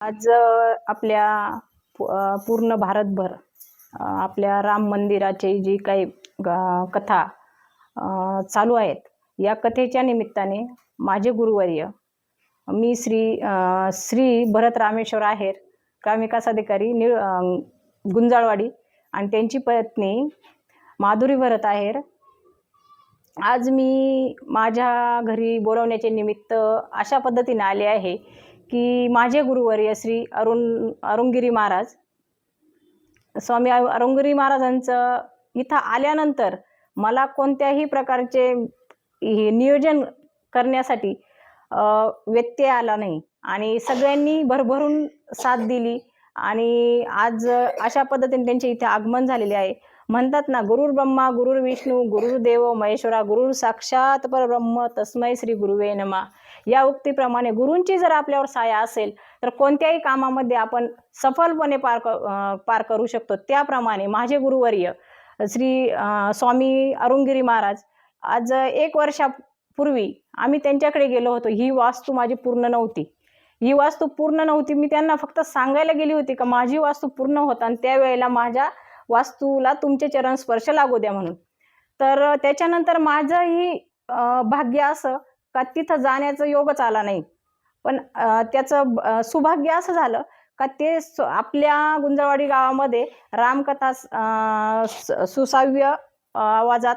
आज आपल्या पूर्ण भारतभर आपल्या राम मंदिराची जी काही ग- कथा चालू आहेत या कथेच्या निमित्ताने माझे गुरुवर्य मी श्री श्री भरत रामेश्वर आहेर ग्रामविकास अधिकारी निळ गुंजाळवाडी आणि त्यांची पत्नी माधुरी भरत आहेर. आज मी माझ्या घरी बोलवण्याचे निमित्त अशा पद्धतीने आले आहे की माझे गुरुवर्य श्री अरुण अरुणगिरी महाराज स्वामी अरुणगिरी महाराजांचं इथं आल्यानंतर मला कोणत्याही प्रकारचे हे नियोजन करण्यासाठी व्यत्यय आला नाही. आणि सगळ्यांनी भरभरून साथ दिली. आणि आज अशा पद्धतीने त्यांचे इथे आगमन झालेले आहे. म्हणतात ना गुरुर ब्रह्मा गुरुर विष्णू गुरुर्देव महेश्वरा गुरुर साक्षात परब्रह्म तस्मै श्री गुरुवे नमा. या उक्तीप्रमाणे गुरूंची जर आपल्यावर साया असेल तर कोणत्याही कामामध्ये आपण सफलपणे पार क- पार करू शकतो. त्याप्रमाणे माझे गुरुवर्य श्री स्वामी अरुणगिरी महाराज आज एक वर्षापूर्वी आम्ही त्यांच्याकडे गेलो होतो. ही वास्तू माझी पूर्ण नव्हती. ही वास्तू पूर्ण नव्हती. मी त्यांना फक्त सांगायला गेली होती का माझी वास्तू पूर्ण होता आणि त्यावेळेला माझ्या वास्तूला तुमचे चरण स्पर्श लागू द्या म्हणून. तर त्याच्यानंतर माझंही भाग्य असं का तिथं जाण्याचं योगच आला नाही. पण त्याचं सुभाग्य असं झालं का ते स- आपल्या गुंजवाडी गावामध्ये रामकथा स- सुसाव्य आवाजात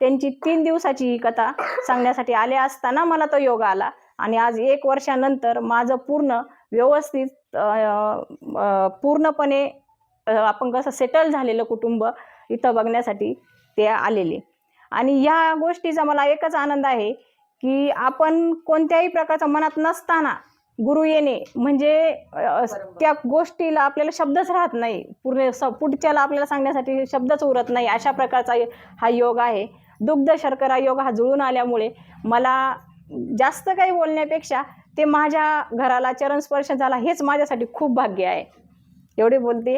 त्यांची तीन दिवसाची ही कथा सांगण्यासाठी आले असताना मला तो योग आला. आणि आज एक वर्षानंतर माझं पूर्ण व्यवस्थित पूर्णपणे आपण कसं सेटल झालेलं कुटुंब इथं बघण्यासाठी ते आलेले. आणि ह्या गोष्टीचा मला एकच आनंद आहे की आपण कोणत्याही प्रकारचा मनात नसताना गुरु येणे म्हणजे त्या गोष्टीला आपल्याला शब्दच राहत नाही. पूर्ण स पुढच्याला आपल्याला सांगण्यासाठी शब्दच उरत नाही. अशा प्रकारचा हा योग आहे. दुग्ध शर्करा योग हा जुळून आल्यामुळे मला जास्त काही बोलण्यापेक्षा ते माझ्या घराला चरणस्पर्श झाला हेच माझ्यासाठी खूप भाग्य आहे. एवढे बोलते.